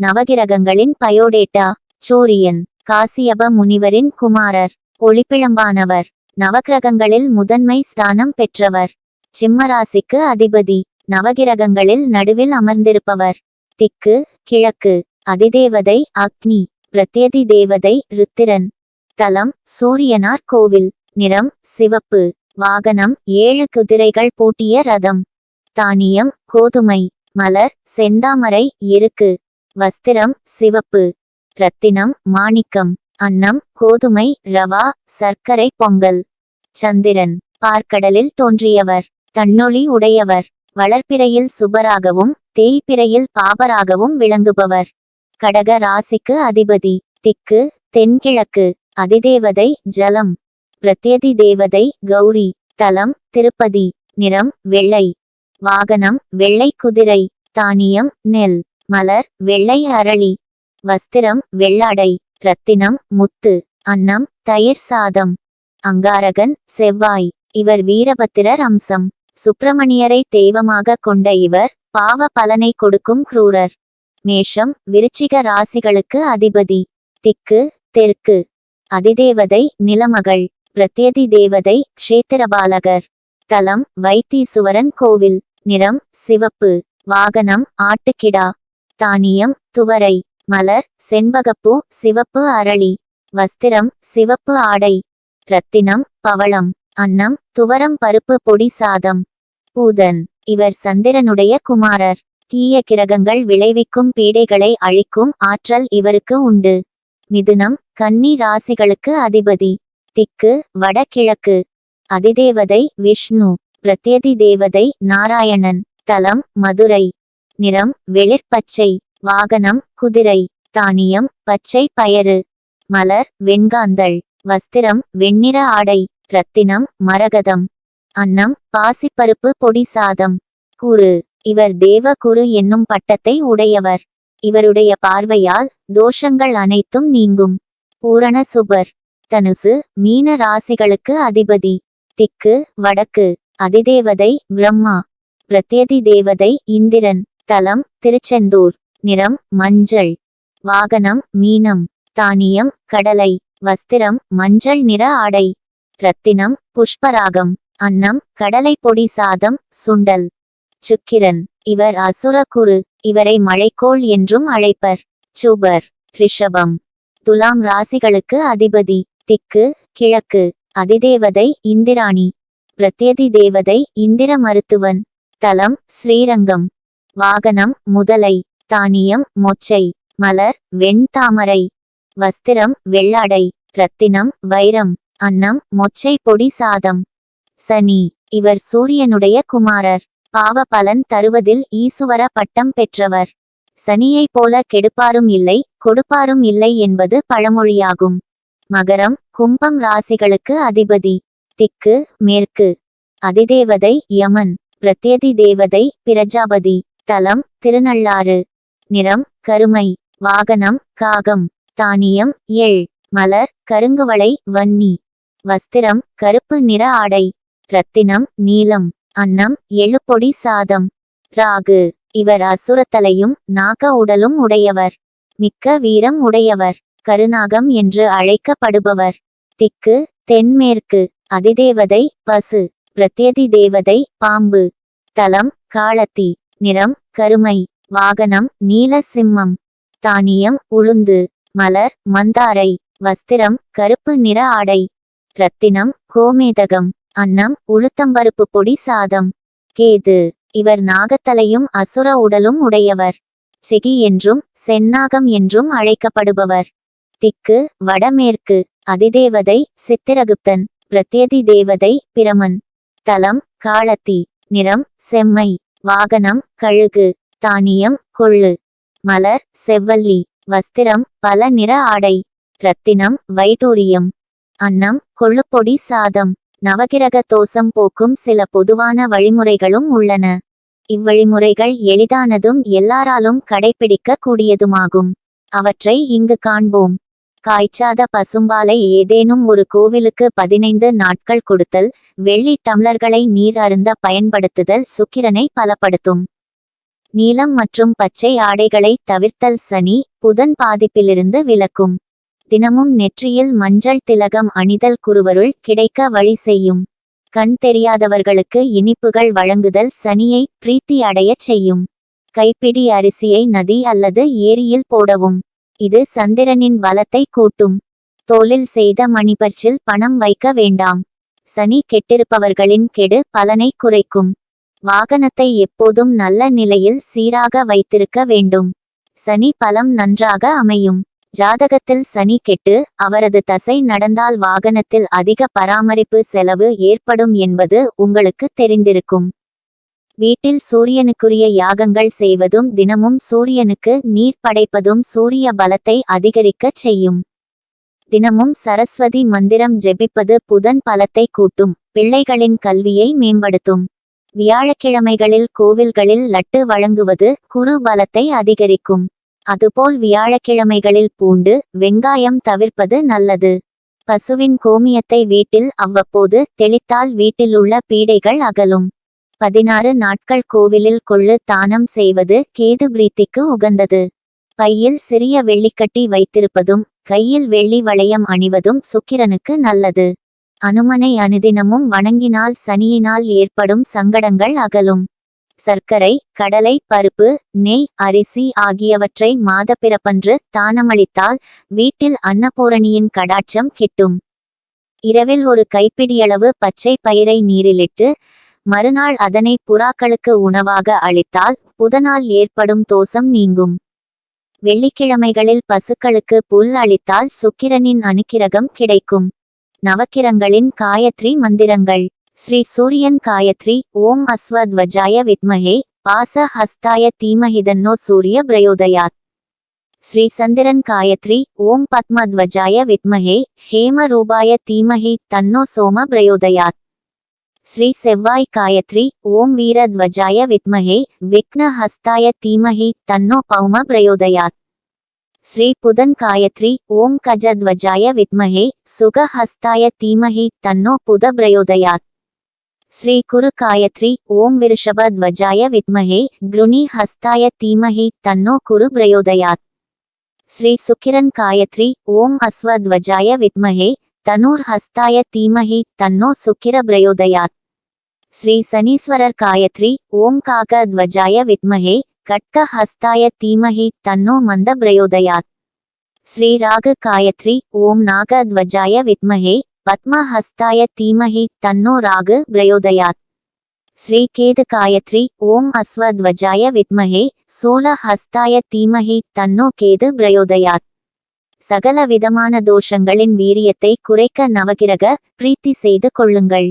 நவகிரகங்களின் biodata சூரியன் காசியப முனிவரின் குமாரர் ஒளிப்பிழம்பானவர் நவகிரகங்களில் முதன்மை ஸ்தானம் பெற்றவர் சிம்மராசிக்கு அதிபதி நவகிரகங்களில் நடுவில் அமர்ந்திருப்பவர் திக்கு கிழக்கு அதிதேவதை அக்னி பிரத்யதி தேவதை ருத்திரன் தலம் சூரியனார் கோவில் நிறம் சிவப்பு வாகனம் ஏழு குதிரைகள் பூட்டிய ரதம் தானியம் கோதுமை மலர் செந்தாமரை இருக்கு வஸ்திரம் சிவப்பு. ரத்தினம் மாணிக்கம். அன்னம் கோதுமை ரவா சர்க்கரை பொங்கல். சந்திரன். பார்க்கடலில் தோன்றியவர். தன்னொளி உடையவர். வளர்ப்பிறையில் சுபராகவும் தேய்பிறையில் பாபராகவும் விளங்குபவர். கடக ராசிக்கு அதிபதி. திக்கு தென்கிழக்கு. அதிதேவதை ஜலம். பிரத்யதி தேவதை கௌரி. தலம் திருப்பதி. நிறம் வெள்ளை. வாகனம் வெள்ளை குதிரை. தானியம் நெல். மலர் வெள்ளை அரளி வஸ்திரம் வெள்ளாடை ரத்தினம் முத்து அன்னம் தயிர் சாதம் அங்காரகன் செவ்வாய் இவர் வீரபத்திரர் அம்சம். சுப்பிரமணியரை தெய்வமாக கொண்ட இவர் பாவ பலனை கொடுக்கும் குரூரர். மேஷம் விருச்சிக ராசிகளுக்கு அதிபதி. திக்கு தெற்கு. அதிதேவதை நிலமகள். பிரத்யதி தேவதை கஷேத்திரபாலகர் தலம் வைத்தீசுவரன் கோவில். நிறம் சிவப்பு. வாகனம் ஆட்டுக்கிடா. தானியம் துவரை மலர் செண்பகப்பூ சிவப்பு அரளி வஸ்திரம் சிவப்பு ஆடை ரத்தினம் பவளம் அன்னம் துவரம் பருப்பு பொடி சாதம் பூதன் இவர் சந்திரனுடைய குமாரர். தீய கிரகங்கள் விளைவிக்கும் பீடைகளை அழிக்கும் ஆற்றல் இவருக்கு உண்டு. மிதுனம் கன்னி ராசிகளுக்கு அதிபதி. திக்கு வடகிழக்கு. அதிதேவதை விஷ்ணு. பிரத்யதி தேவதை நாராயணன். தலம் மதுரை. நிறம் வெளிர்பச்சை வாகனம் குதிரை தானியம் பச்சை பயறு மலர் வெண்காந்தள் வஸ்திரம் வெண்ணிற ஆடை ரத்தினம் மரகதம் அன்னம் பாசிப்பருப்பு பொடி சாதம் குரு இவர் தேவகுரு என்னும் பட்டத்தை உடையவர். இவருடைய பார்வையால் தோஷங்கள் அனைத்தும் நீங்கும். பூரண சுபர் தனுசு மீன ராசிகளுக்கு அதிபதி திக்கு வடக்கு அதிதேவதை பிரம்மா பிரத்யதி தேவதை இந்திரன். தலம் திருச்செந்தூர். நிறம் மஞ்சள். வாகனம் மீனம். தானியம் கடலை. வஸ்திரம் மஞ்சள் நிற ஆடை. ரத்தினம் புஷ்பராகம். அன்னம் கடலை பொடி சாதம் சுண்டல். சுக்கிரன். இவர் அசுர குரு. இவரை மழைக்கோள் என்றும் அழைப்பர். சுபர். ரிஷபம். துலாம் ராசிகளுக்கு அதிபதி. திக்கு கிழக்கு. அதிதேவதை இந்திராணி. பிரத்யதி தேவதை இந்திர மருத்துவன். தலம் ஸ்ரீரங்கம். வாகனம் முதலை தானியம் மொச்சை மலர் வெண்தாமரை வஸ்திரம் வெள்ளாடை ரத்தினம் வைரம் அன்னம் மொச்சை பொடி சாதம். சனி இவர் சூரியனுடைய குமாரர். பாவ பலன் தருவதில் ஈசுவர பட்டம் பெற்றவர். சனியைப் போல கெடுப்பாரும் இல்லை கொடுப்பாரும் இல்லை என்பது பழமொழியாகும். மகரம் கும்பம் ராசிகளுக்கு அதிபதி. திக்கு மேற்கு. அதிதேவதை யமன். பிரத்யதி தேவதை பிரஜாபதி. தலம் திருநள்ளாறு. நிறம் கருமை. வாகனம் காகம். தானியம் எள். மலர் கருங்குவளை வன்னி. வஸ்திரம் கருப்பு நிற ஆடை. ரத்தினம் நீலம். அன்னம் எழுப்பொடி சாதம். ராகு. இவர் அசுரத்தலையும் நாக உடலும் உடையவர். மிக்க வீரம் உடையவர். கருநாகம் என்று அழைக்கப்படுபவர். திக்கு தென்மேற்கு. அதிதேவதை பசு. பிரத்யதி தேவதை பாம்பு. தலம் காளத்தி நிறம் கருமை வாகனம் நீல சிம்மம் தானியம் உளுந்து மலர் மந்தாரை வஸ்திரம் கருப்பு நிற ஆடை ரத்தினம் கோமேதகம் அன்னம் உளுத்தம்பருப்பு பொடி சாதம் கேது இவர் நாகத்தலையும் அசுர உடலும் உடையவர் சிகி என்றும் செந்நாகம் என்றும் அழைக்கப்படுபவர் திக்கு வடமேற்கு அதிதேவதை சித்திரகுப்தன் பிரத்யதி தேவதை பிரமன் தலம் காளத்தி நிறம் செம்மை. வாகனம் கழுகு தானியம் கொள்ளு மலர் செவ்வல்லி வஸ்திரம் பல நிற ஆடை ரத்தினம் வைடூரியம் அன்னம் கொள்ளுப்பொடி சாதம் நவகிரக தோசம் போக்கும் சில பொதுவான வழிமுறைகளும் உள்ளன. இவ்வழிமுறைகள் எளிதானதும் எல்லாராலும் கடைபிடிக்க கூடியதுமாகும் அவற்றை இங்கு காண்போம். காய்ச்சாத பசும்பாலை ஏதேனும் ஒரு கோவிலுக்கு பதினைந்து நாட்கள் கொடுத்தல் வெள்ளி டம்ளர்களை நீர் அருந்த பயன்படுத்துதல் சுக்கிரனை பலப்படுத்தும். நீலம் மற்றும் பச்சை ஆடைகளை தவிர்த்தல் சனி புதன் பாதிப்பிலிருந்து விலக்கும். தினமும் நெற்றியில் மஞ்சள் திலகம் அணிதல் குருவருள் கிடைக்க வழி செய்யும். கண் தெரியாதவர்களுக்கு இனிப்புகள் வழங்குதல் சனியை பிரீத்தி அடையச் செய்யும். கைப்பிடி அரிசியை நதி அல்லது ஏரியில் போடவும். இது சந்திரனின் பலத்தை கூட்டும். தோளில் செய்த மணிபர்ச்சில் பணம் வைக்க வேண்டாம். சனி கெட்டிருப்பவர்களின் கெடு பலனை குறைக்கும். வாகனத்தை எப்போதும் நல்ல நிலையில் சீராக வைத்திருக்க வேண்டும். சனி பலம் நன்றாக அமையும். ஜாதகத்தில் சனி கெட்டு அவரது தசை நடந்தால் வாகனத்தில் அதிக பராமரிப்பு செலவு ஏற்படும் என்பது உங்களுக்கு தெரிந்திருக்கும். வீட்டில் சூரியனுக்குரிய யாகங்கள் செய்வதும் தினமும் சூரியனுக்கு நீர் படைப்பதும் சூரிய பலத்தை அதிகரிக்கச் செய்யும். தினமும் சரஸ்வதி மந்திரம் ஜெபிப்பது புதன் பலத்தை கூட்டும் பிள்ளைகளின் கல்வியை மேம்படுத்தும். வியாழக்கிழமைகளில் கோவில்களில் லட்டு வழங்குவது குரு பலத்தை அதிகரிக்கும். அதுபோல் வியாழக்கிழமைகளில் பூண்டு வெங்காயம் தவிர்ப்பது நல்லது. பசுவின் கோமியத்தை வீட்டில் அவ்வப்போது தெளித்தால் வீட்டிலுள்ள பீடைகள் அகலும். பதினாறு நாட்கள் கோவிலில் கொள்ளு தானம் செய்வது கேது பிரீத்திக்கு உகந்தது. பையில் சிறிய வெள்ளிக்கட்டி வைத்திருப்பதும் கையில் வெள்ளி வளையம் அணிவதும் சுக்கிரனுக்கு நல்லது. அனுமனை அனுதினமும் வணங்கினால் சனியினால் ஏற்படும் சங்கடங்கள் அகலும். சர்க்கரை கடலை பருப்பு நெய் அரிசி ஆகியவற்றை மாதப்பிறப்பன்று தானமளித்தால் வீட்டில் அன்னபூரணியின் கடாட்சம் கிட்டும். இரவில் ஒரு கைப்பிடியளவு பச்சை பயிரை நீரிலிட்டு மறுநாள் அதனை புறாக்களுக்கு உணவாக அளித்தால் புதனால் ஏற்படும் தோஷம் நீங்கும். வெள்ளிக்கிழமைகளில் பசுக்களுக்கு புல் அளித்தால் சுக்கிரனின் அனுக்கிரகம் கிடைக்கும். நவக்கிரங்களின் காயத்ரி மந்திரங்கள். ஸ்ரீ சூரியன் காயத்ரி ஓம் அஸ்வத்வஜாய வித்மகே பாச ஹஸ்தாய தீமஹிதன்னோ சூரிய பிரயோதயாத். ஸ்ரீ சந்திரன் காயத்ரி ஓம் பத்மத்வஜாய வித்மகே ஹேம ரூபாய தீமஹி தன்னோ சோம பிரயோதயாத். ஸ்ரீ செவ்வாய் காயத்ரி ஓம் வீரத்வஜாய வித்மஹே விக்ன ஹஸ்தாய தீமஹி தன்னோ பௌம பிரயோதயாத் ஸ்ரீ புதன் காயத்ரி ஓம் கஜத்வஜாய வித்மஹே சுக ஹஸ்தாய தீமஹி தன்னோ புத பிரயோதயாத் ஸ்ரீ குரு காயத்ரி ஓம் விருஷபத்வஜாய வித்மஹே கிருணி ஹஸ்தாய தீமஹி தன்னோ குரு பிரயோதயாத் ஸ்ரீ சுக்கிரன் காயத்ரி ஓம் அஸ்வத்வஜாய வித்மஹே தனூர் ஹஸ்தாய தீமஹி தன்னோ சுக்கிர பிரயோதயாத். ஸ்ரீ சனீஸ்வரர் காயத்ரி ஓம் காக துவஜாய வித்மஹே கட்க ஹஸ்தாய தீமஹி தன்னோ மந்த பிரயோதயாத். ஸ்ரீ ராக காயத்ரி ஓம் நாக துவஜாய வித்மஹே பத்ம ஹஸ்தாய தீமஹி தன்னோ ராகு பிரயோதயாத். ஸ்ரீ கேது காயத்ரி ஓம் அஸ்வத்வஜாய வித்மஹே சோழ ஹஸ்தாய தீமஹி தன்னோ கேது பிரயோதயாத். சகல விதமான தோஷங்களின் வீரியத்தை குறைக்க நவகிரக பிரீத்தி செய்து கொள்ளுங்கள்.